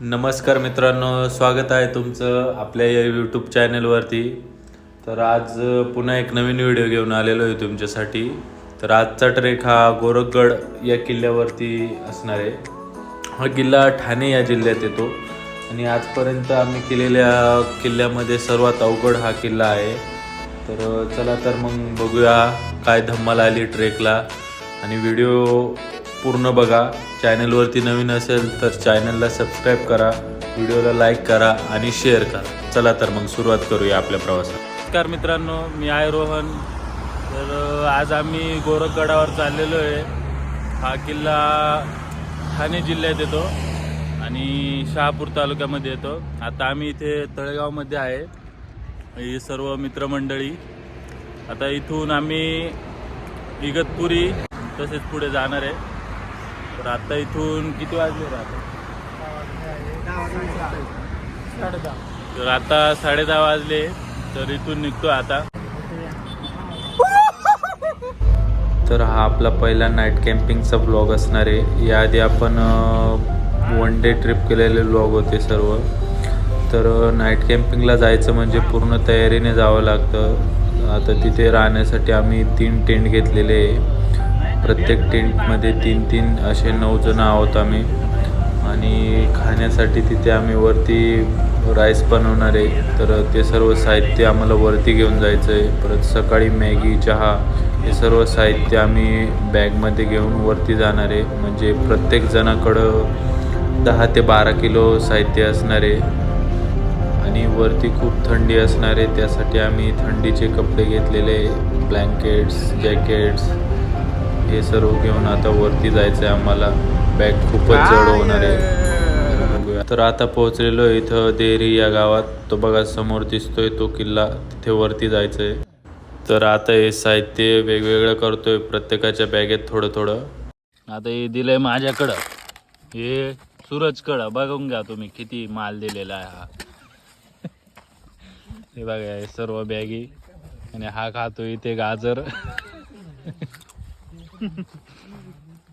नमस्कार मित्रांनो स्वागत आहे तुमचं आपल्या या यूट्यूब चॅनलवरती तर आज पुन्हा एक नवीन व्हिडिओ घेऊन आलेलो आहे तुमच्यासाठी. तर आजचा ट्रेक हा गोरखगड या किल्ल्यावरती असणार आहे. हा किल्ला ठाणे या जिल्ह्यात येतो. आणि आजपर्यंत आम्ही केलेल्या किल्ल्यामध्ये सर्वात अवघड हा किल्ला आहे. तर चला तर मग बघूया काय धम्माला आली ट्रेकला आणि व्हिडिओ पूर्ण बघा. चॅनलवरती नवीन असेल तर चॅनलला सबस्क्राईब करा. व्हिडिओला लाईक करा आणि शेअर करा. चला तर मग सुरुवात करूया आपल्या प्रवासात. नमस्कार मित्रांनो मी आहे रोहन. तर आज आम्ही गोरखगडावर चाललेलो आहे. हा किल्ला ठाणे जिल्ह्यात येतो आणि शहापूर तालुक्यामध्ये येतो. आता आम्ही इथे तळेगावमध्ये आहे. ही सर्व मित्रमंडळी. आता इथून आम्ही इगतपुरी तसेच पुढे जाणार आहे. तर आता इथून किती वाजले राहते? तर आता साडे दहा वाजले तर इथून निघतो आता. तर हा आपला पहिला नाईट कॅम्पिंगचा ब्लॉग असणार आहे. याआधी आपण वन डे ट्रिप केलेले ब्लॉग होते सर्व. तर नाईट कॅम्पिंगला जायचं म्हणजे पूर्ण तयारीने जावं लागतं. आता तिथे राहण्यासाठी आम्ही तीन टेंट घेतलेले आहे. प्रत्येक टेंटमध्ये तीन तीन असे नऊ जण आहोत आम्ही. आणि खाण्यासाठी तिथे आम्ही वरती राईस बनवणार आहे. तर ते सर्व साहित्य आम्हाला वरती घेऊन जायचं आहे. परत सकाळी मॅगी चहा हे सर्व साहित्य आम्ही बॅगमध्ये घेऊन वरती जाणार आहे. म्हणजे प्रत्येक जणाकडं दहा ते बारा किलो साहित्य असणार आहे. आणि वरती खूप थंडी असणार आहे. त्यासाठी आम्ही थंडीचे कपडे घेतलेले ब्लँकेट्स जॅकेट्स हे सर्व घेऊन आता वरती जायचं आहे आम्हाला. बॅग खूपच जड होणार आहे. तर आता पोहोचलेलो आहे इथं देरी या गावात. तो बघा समोर दिसतोय तो किल्ला. तिथे वरती जायचं आहे तर आता हे साहित्य वेगवेगळं करतोय. प्रत्येकाच्या बॅगेत थोडं थोडं. आता हे दिलंय माझ्याकडं. हे सूरजकडं. बघून घ्या तुम्ही किती माल दिलेला आहे हा. हे बघा हे सर्व बॅगी. आणि हा खातो इथे गाजर.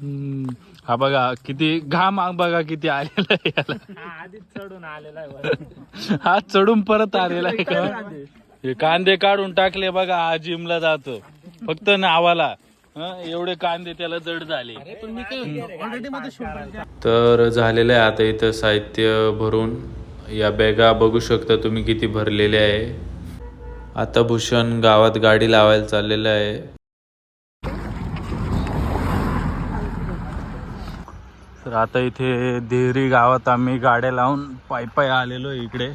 हम्म, हा बघा किती घाम बघा किती आलेला आहे याला. आधीच चढून आलेला आहे हा चढून परत आलेला आहे का? हे कांदे काढून टाकले बघा हा जिमला जातो. फक्त नावाला. हं, एवढे कांदे त्याला जड झाले. तर झालेलं आहे आता इथं साहित्य भरून. या बॅगा बघू शकता तुम्ही किती भरलेल्या आहे. आता भूषण गावात गाडी लावायला चाललेलं आहे. तर आता इथे देहरी गावात आम्ही गाड्या लावून पाय पाय आलेलो आहे इकडे.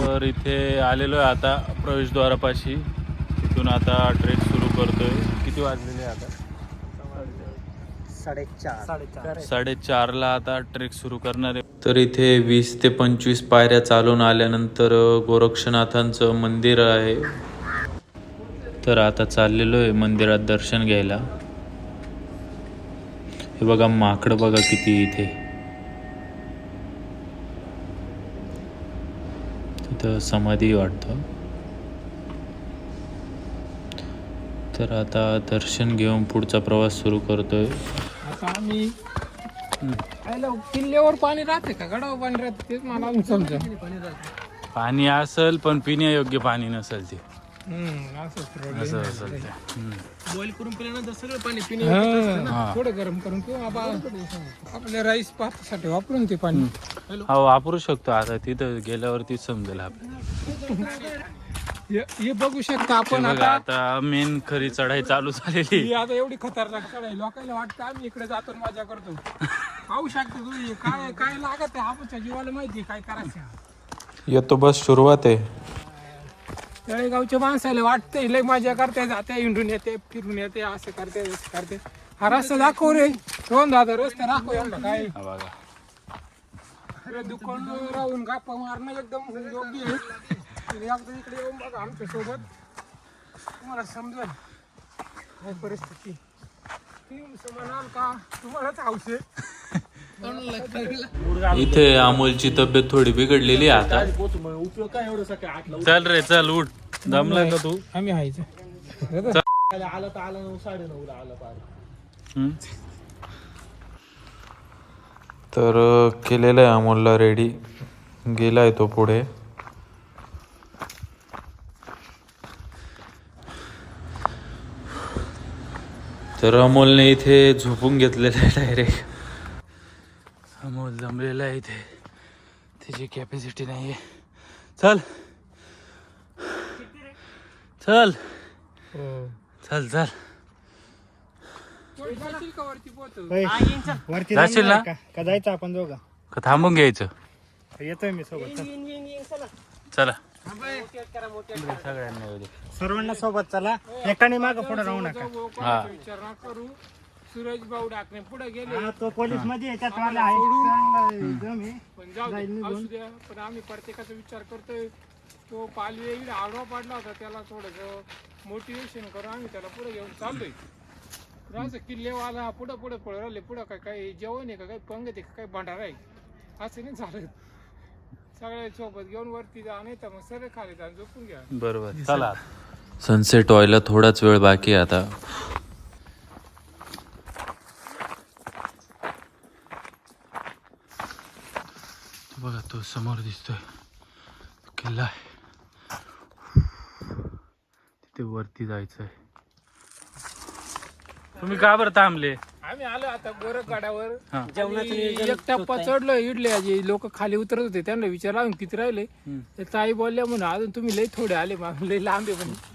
तर इथे आलेलो आहे आता प्रवेशद्वारापाशी. तिथून आता ट्रेक सुरू करतोय. किती वाजलेले आहे आता? साडेचार. साडेचार. साडेचारला आता ट्रेक सुरू करणार आहे. तर इथे वीस ते पंचवीस पायऱ्या चालून आल्यानंतर गोरक्षनाथांचं मंदिर आहे. तर आता चाललेलो आहे मंदिरात दर्शन घ्यायला. हे बघा माकडं बघा किती इथे. तिथं समाधी वाटतं. तर आता दर्शन घेऊन पुढचा प्रवास सुरू करतोय. आता आम्ही आयला किल्ल्यावर पाणी राहते का? गडावर पाणी राहते तेच मला समजा पाणी असेल पण पिण्यायोग्य पाणी नसेल ते. असं. बॉईल करून पिल्यानंतर सगळं पाणी पिणे थोडं गरम करून किंवा आपल्या राईस पाण्यासाठी वापरून ते पाणी. हा वापरू शकतो. आता तिथं गेल्यावरती समजेल आपल्याला. हे हे बघू शकता आपण बघा आता. आता मेन खरी चढाई चालू झालेली ही आता एवढी खतरनाक चढाई. लोकांना वाटतं आम्ही इकडे जातो आणि मजा करतो. पाहू शकता तुम्ही काय काय लागत आहे आमच्या जीवाला माहिती आहे काय करायचं येतो बस सुरुवात आहे. तळेगावच्या माणसाला वाटतंय लय मजा करते जाते इंडून येते फिरून येते असं करते असं करते. हा रस्ता दाखव रे. दोन दादा रस्ते दाखव एवढं काय. हा बघा. अरे दुकान राहून गप्पा मारणं एकदम योग्य आहे. आणि एकदा इकडे येऊन बघा आमच्यासोबत. तुम्हाला समजेल काय परिस्थिती. ती का? तुम्हालाच हौस आहे. इथे अमोलची तब्येत थोडी बिघडलेली आहे आता. उपयोग काय एवढं सकाळी आठला चल रे चल उठ. दमला का तू? आम्ही हायचं. आलं तर आलं नऊ साडे नऊला आलं पार हम्म? तर केलेलं आहे अमोलला रेडी गेलाय तो पुढे. तर अमोलने इथे झोपून घेतलेलं आहे डायरेक्ट अमोल जमलेला आहे इथे त्याची कॅपॅसिटी नाही आहे चल चल चल चल वरती जाशील ना? का? जायचं आपण दोघं का थांबून घ्यायचं येतोय मी सोबत चल. चला सगळ्यांना. सर्वांना सोबत चला एकट्याने माग पुढे राहू नका हा. सूरज भाऊ डाकणे. पुढे गेले. हा, तो पोलीसमध्ये याच्यात वाला आहे. चांगला आहे, एकदम आहे. पण जाऊ जाईल दे निघून. असू द्या पण आम्ही प्रत्येकाचा विचार करतोय. तो पालवी इकडे आडवा पडला होता त्याला थोडस मोटिवेशन करून आम्ही त्याला पुढे घेऊन चाललोय. तर असं किल्लेवाला पुढे पुढे पळू राहिले. पुढे काय काही जेवण आहे का? काही पंगत आहे का? काही भंडारा आहे? असं नाही चालत सगळ्या सोबत घेऊन वरती जा नाही तर मग सगळे खाली जाऊन झोपून घ्या. बरोबर. चला सनसेट व्हायला थोडाच वेळ बाकी आहे आता. बघा तो समोर दिसतोय किल्ला आहे तिथे वरती जायचंय तुम्ही का बरं थांबले? आम्ही आलो आता गोरखगडावर हा. आणि एक टप्पा चढलो इडले जे लोक खाली उतरत होते त्यांना विचारला "अजून किती राहिले? ते ताई बोलल्या म्हणून अजून तुम्ही लई थोडे आले मग लई लांब आहे म्हणे.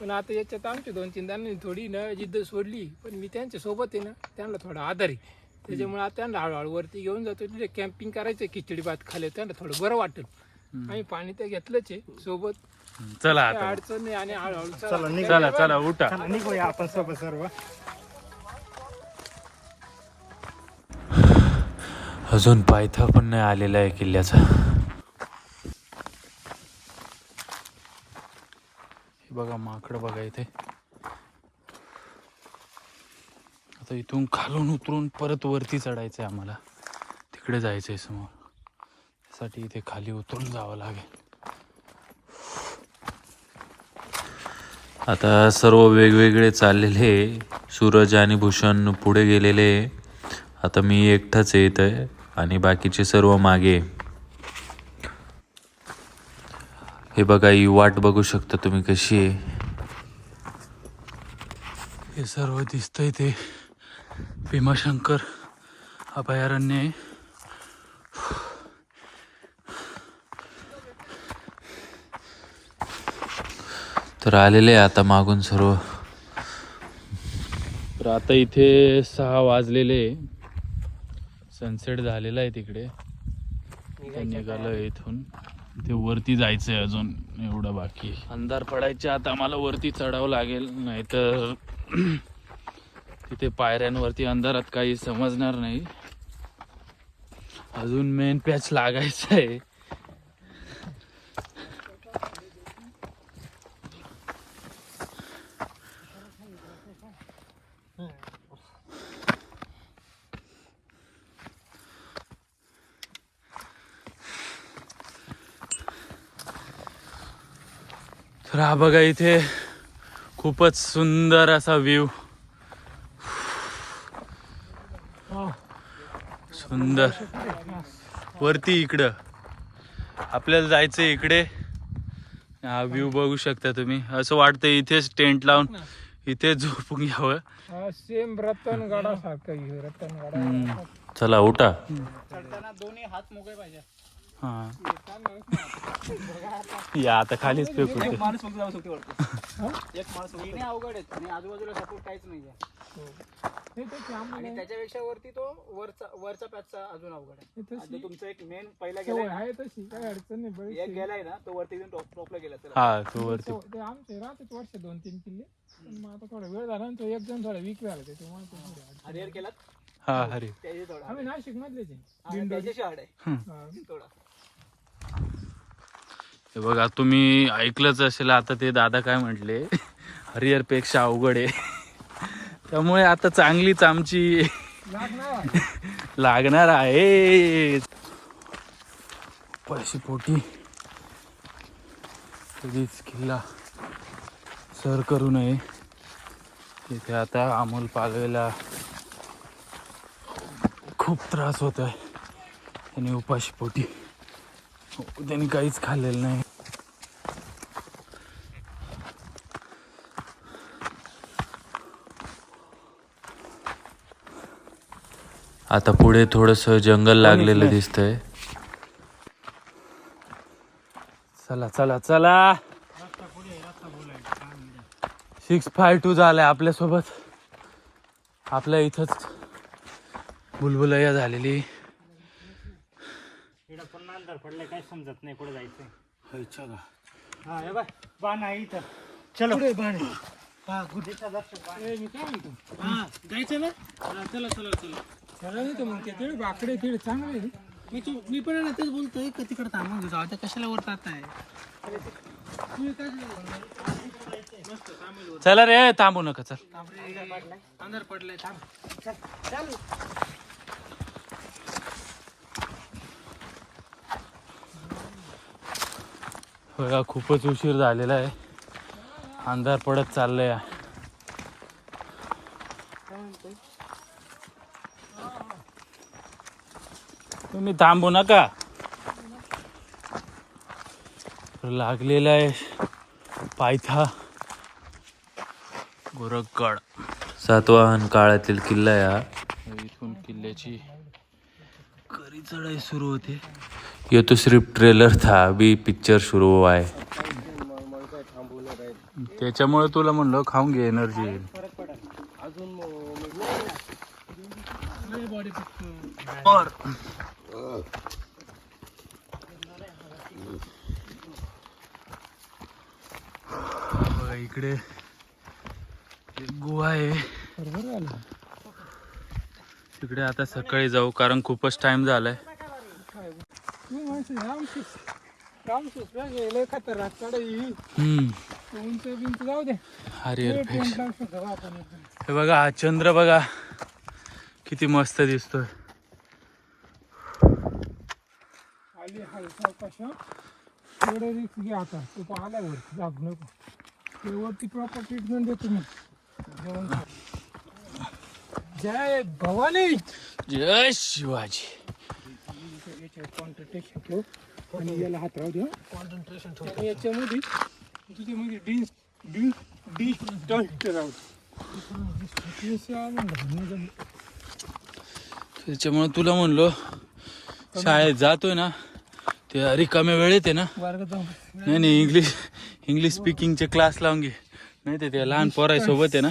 पण आता याच्यात आमची दोन तीन जणांनी थोडी ना जिद्द सोडली पण मी त्यांच्यासोबत आहे ना त्यांना थोडा आधार आहे. त्याच्यामुळे आता त्यांना हळूहळू वरती घेऊन जातो तिथे कॅम्पिंग करायचं खिचडी भात खाले त्यांना थोडं बरं वाटेल. आम्ही पाणी तर घेतलंच आहे सोबत चला काही आता अडचण नाही आणि हळूहळू चला, चला. निघू. चला चला उठा. चला निघूया आपण सोबत सर्व. अजून पायथा पण नाही आलेला आहे किल्ल्याचा. हे बघा माकड बघा इथे. आता इथून खालून उतरून परत वरती चढायचं आहे आम्हाला. तिकडे जायचं आहे समोर. त्यासाठी इथे खाली उतरून जावं लागेल. आता सर्व वेगवेगळे चाललेले सूरज आणि भूषण पुढे गेलेले. आता मी एकटाच येत आहे आणि बाकीचे सर्व मागे. हे बघा ही वाट बघू शकता तुम्ही कशी आहे. हे सर्व दिसतंय ते. भीमाशंकर अभयारण्य आहे. तर आलेले आहे आता मागून सर्व. तर आता इथे सहा वाजलेले सनसेट झालेला आहे तिकडे. निघालो इथून. ते वरती जायचंय अजून एवढं बाकी. अंधार पडायच्या आता मला वरती चढावं लागेल नाहीतर तिथे पायऱ्यांवरती अंधारात काही समजणार नाही. अजून मेन पॅच लागायचं आहे तर हा बघा इथे खूपच सुंदर असा व्ह्यू सुंदर. वरती इकडं. आपल्याला जायचं इकडे. हा व्ह्यू बघू शकता तुम्ही. असं वाटतं इथेच टेंट लावून इथे झोपून घ्यावं. सेम रतनगडासारखं आहे, रतनगडा. चला उठा. चढताना दोन्ही हात मोकळे पाहिजे. हा. या आता खालीच फेकू ते. माणूस फक्त जाऊ शकतो वाटतं एक माणूस येणे अवघड आहेत. आणि आजूबाजूला सपोर्ट काहीच नाहीये. हे तेच आम्हाला- आणि त्याच्यापेक्षा वरती तो वरचा वरचा पॅचचा अजून अवघड आहे. हे तुमचं एक मेन पहिला सवय गेलाय आहे तशी. काही अडचण नाही एक आहे. गेलाय ना तो वरती टॉप टॉपला गेला हा तो वरती. सवय- ते आमचे राहतात वर्ष दोन तीन किल्ले. पण मग आता थोडा वेळ झाला ना तो एक जण थोडा वीक झाला त्याच्यामुळे अडचण. हरिहर केलात? हा हरे त्याची थोडा आम्ही नाशिक मधलेच आहे. हा, आहे. हा. थोडा. हे बघा तुम्ही ऐकलंच असेल आता ते दादा काय म्हटले? हरिहरपेक्षा अवघड आहे. त्यामुळे आता चांगलीच आमची लागणार आहे. पैसे पोटी. कधीच किल्ला सर करू नये. तिथे आता अमोल पालवेला खूप त्रास होत आहे आणि उपाशी पोटी. त्यांनी काहीच खाल्लेलं नाही. आता पुढे थोडंसं जंगल लागलेलं दिसतंय. चला चला चला. सिक्स फाय टू झालाय आपल्यासोबत. आपल्या इथंच बुलबुलैया झालेली इकडं पुन्हा अंधार पडले काय समजत नाही पुढे जायचंय. हा हे बाय बाण आहे इथं. चलो. पुढे बाण हा? गुढीचा दर्शन ए, मी काय म्हणतो? हा जायचं ना? हा, चला चला चला. त्याला नाही तर मग ते तिळ बाकडे चांगले आहे. मी तू मी पण आहे ना तेच बोलतोय का तिकडे थांबून घेऊ आता कशाला वर जात आहे चला रे थांबू नका चल. अंधार पडलाय थांब. बघा खूपच उशीर झालेला आहे. अंधार पडत चाललंय. तुम्ही थांबू नका. लागलेला आहे पायथा. गोरखगड. सातवाहन काळातील किल्ला आहे इथून किल्ल्याची करी चढाई सुरू होते. ये तो सिर्फ ट्रेलर था अभी पिक्चर शुरू हुआ आहे त्याच्यामुळे तुला म्हणलं खाऊन घे एनर्जी येईल बघा इकडे एक गुहा आहे. तिकडे आता सकाळी जाऊ कारण खूपच टाइम झालाय. तुम्ही माणसं रामसूस रामसूस वेगळे लय खतरनाक चढाई हम्म. उंच बिंच जाऊ दे. टेंट आपण एकदम. हे बघा हा चंद्र बघा. किती मस्त दिसतोय. हं. थोडं रिक्स घ्या आता. तू पाहिला वरती जाग नको. ते वरती प्रॉपर ट्रीटमेंट देतो मी. जेवण खा. जय भवानी! जय शिवाजी. कॉन्सन्ट्रेशन ठेव आणि याला हात राहू दे कॉन्सन्ट्रेशन ठेव याच्यामध्ये तुझ्यामध्ये डिस डिस डिस्टंट राहू त्याच्यामुळे तुला म्हणलो शाळेत जातोय ना ते रिकाम्या वेळेत आहे ना. नाही नाही इंग्लिश इंग्लिश स्पीकिंगचे क्लास लावून घे. नाही तर त्या लहान पोरासोबत आहे ना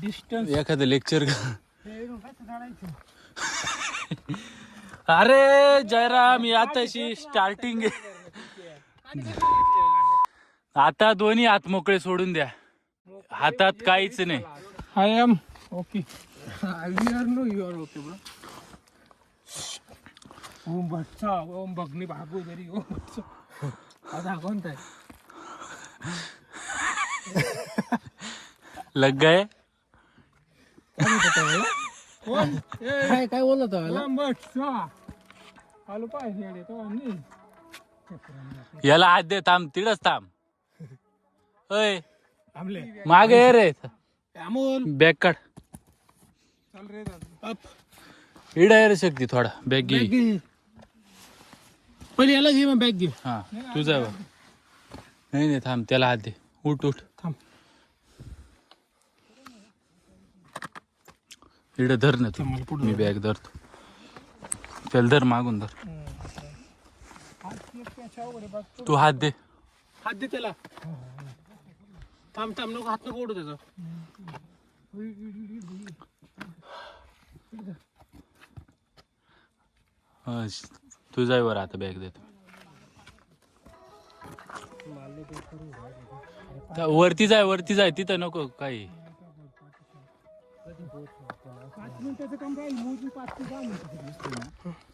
डिस्टन्स एखादं लेक्चर अरे जयराम आताशी स्टार्टिंग आता दोन्ही हात मोकळे सोडून द्या. हातात काहीच नाही. I am okay no you are okay ओम भट्टा ओम भगनी भागोदरी ओम भट्टा आता कोणता आहे? लग गए कोण काय काय बोलत आलो तो याला हात दे थांब तिडच थांब. अय थांबले. मागे ये रे. अमोल. बॅग काढ. चाल रे इडा ये रे शक्ती थोडा. बॅग घे. पहिले याला घे मग बॅग घे. हा तुझा बघ. नाही नाही थांब त्याला हात दे. उठ उठ. इडं धर ना तू. मी बॅग धरतो. त्याला धर मागून धर. तू हात दे. हात दे त्याला. थांब थांब नको हात नको ओढू त्याचा. तुझा वर आता बॅग देतो. वरती जाय वरती जाय तिथं नको काही. मिनिटाचं काम राहील. मोजून पाच ते दहा मिनिटं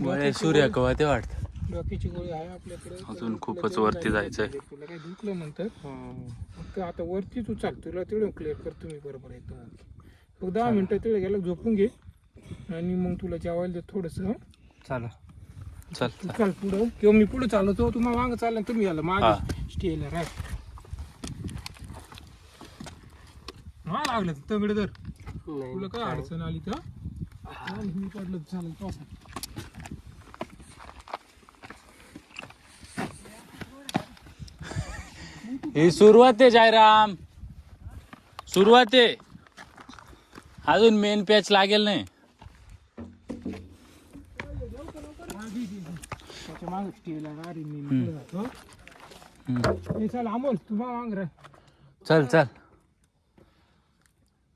वळे सूर्य कवा ते. वाटत डोक्याची गोळी आहे आपल्याकडे. अजून खूपच वरती जायचंय. तुला काही दुखलं नंतर फक्त आता वरती तू चाल तुला तेवढं क्लिअर करतो मी बरोबर एकदम मग दहा मिनिटं तिकडे गेला झोपून घे. आणि मग तुला जेवायला दे थोडंसं हं? चला चल तू चाल. पुढं. किंवा मी पुढे चालवतो तुम्हाला मागं चालला तुम्ही याला हा. मागे स्टेला राय हा लागलं तंगडे तर तुला काय अडचण आली तर? मी पडलं चालेल पावसात ही सुरुवात आहे जायराम. सुरुवात. आहे अजून मेन पॅच लागेल नाही. हं? हे चाल चल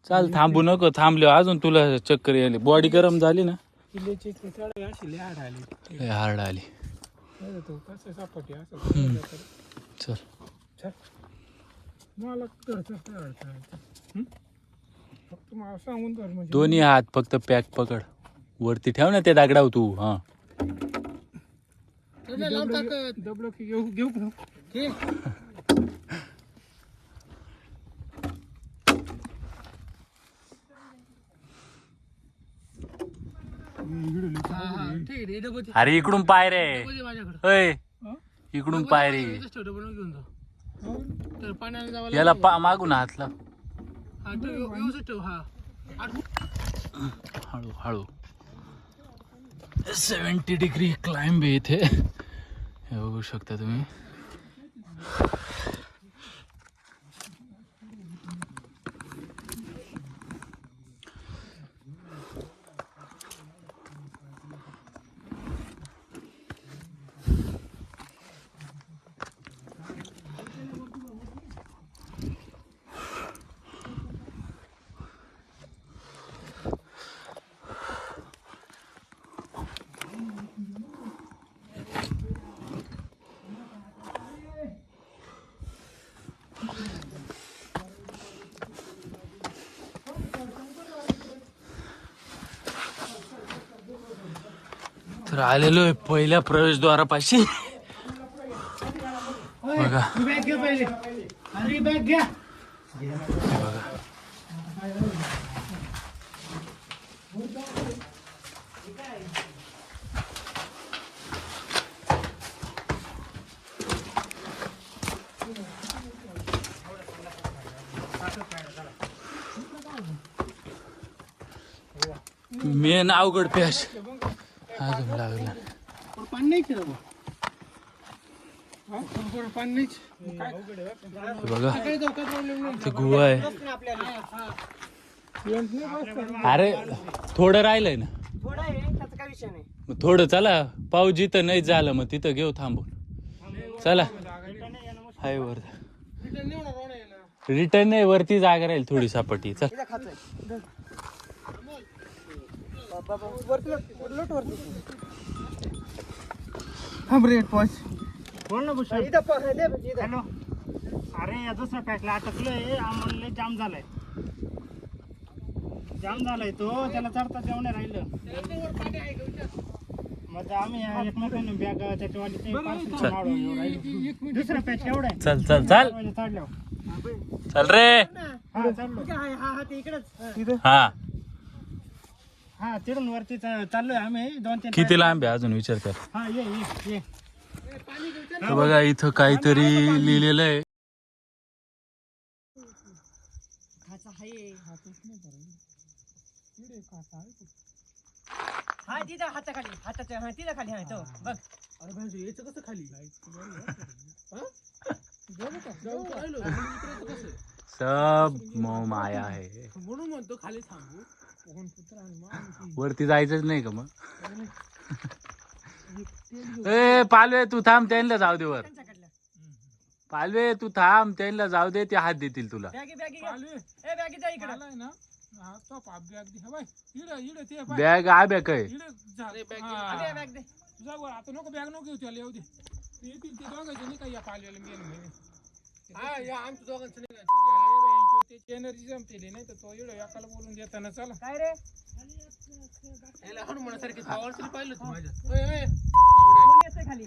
चल. थांबू नको थांबले अजून तुला चक्कर यायली. बॉडी गरम झाली ना? आली. हार्ड आली. चल. चल मला घरचं काय अडचण आहे? हं? फक्त मला सांगून तर म्हणजे दोन्ही हात फक्त पॅक पकड वरती ठेव ना ते दागडाव तू हा दबलं की घेऊ घेऊ का? घे. इकडे लय चांगलं आहे. ठीक आहे, हे डबं ते- अरे इकडून पाय रे माझ्याकडं. अय हं? इकडून पाय रे इथंच ठेव, डबं नको घेऊन जा. तर पाण्याला जावं याला पा मागून हात लाव लागेल. हा, ठेव, व्यव- व्यवस्थित ठेव हा. आठ- हळू हळू. सेवन्टी डिग्री क्लाइंब आहे इथे. हे बघू शकता तुम्ही. तर आलेलो आहे पहिल्या प्रवेशद्वारापाशी. बघा. बघा मेन अवघड पॅच अजून लागला. पाणी नाही केलं थोडं पाणी नाहीच मग काय बघा ते गुहा आहे. अरे थोडं राहिलंय ना. थोडा मग चला पाऊस जिथं नाही झालं मग तिथं घेऊ थांबून. चला. हाय वर रिटर्न नाही वरती जागा राहील थोडी सापटी चल. बोल ना भूषण. हॅलो. अरे या दुसऱ्या पॅकला अटकलोय. आम्हाला लय जाम झालाय. जाम झालाय तो. त्याला चढता जेवण राहिलं. मग आम्ही एकमेकांना बॅग त्याच्यावाली. दुसरा पॅच एवढा चल चल चल. चढल्यावर चल रे. हा चाललो. हा हा. तिथून वरती चा- चाललोय आम्ही दोन तीन किती लांब आहे अजून विचार कर हा ये ये ये तर बघा इथं काहीतरी लिहिलेलं आहे हा तिथं हाताखाली हाताच्या हा तिथं खाली हा तो बघ अरे भाई याचं कसं खाली हा? जाऊ का? जाऊ का? राहिलो. इकडे कसं? सब मोह माया आहे. म्हणून म्हणतो खाली थांबू. वरती जायचंच नाही का मग? ए पालवे तू थांब त्यांना जाऊ दे वर. पालवे तू थांब त्यांना जाऊ दे ते हात देतील तुला. बॅगी बॅगी घे. पालवे, ए बॅगी जा इकडं. आलाय ना? हा, तो पाप बॅग नको बॅग नको घेऊ त्याला येऊ दे. ते येतील ते दोघांचे नाही का या पालव्याला मेन हा या आमच्या दोघांचं नाही त्याची एनर्जी जमतेली नाही तर तो एवढं एकाला बोलून देताना चला. काय रे? हनुमानासारखी पाहिलं तू माझ्या. कोण येतंय खाली?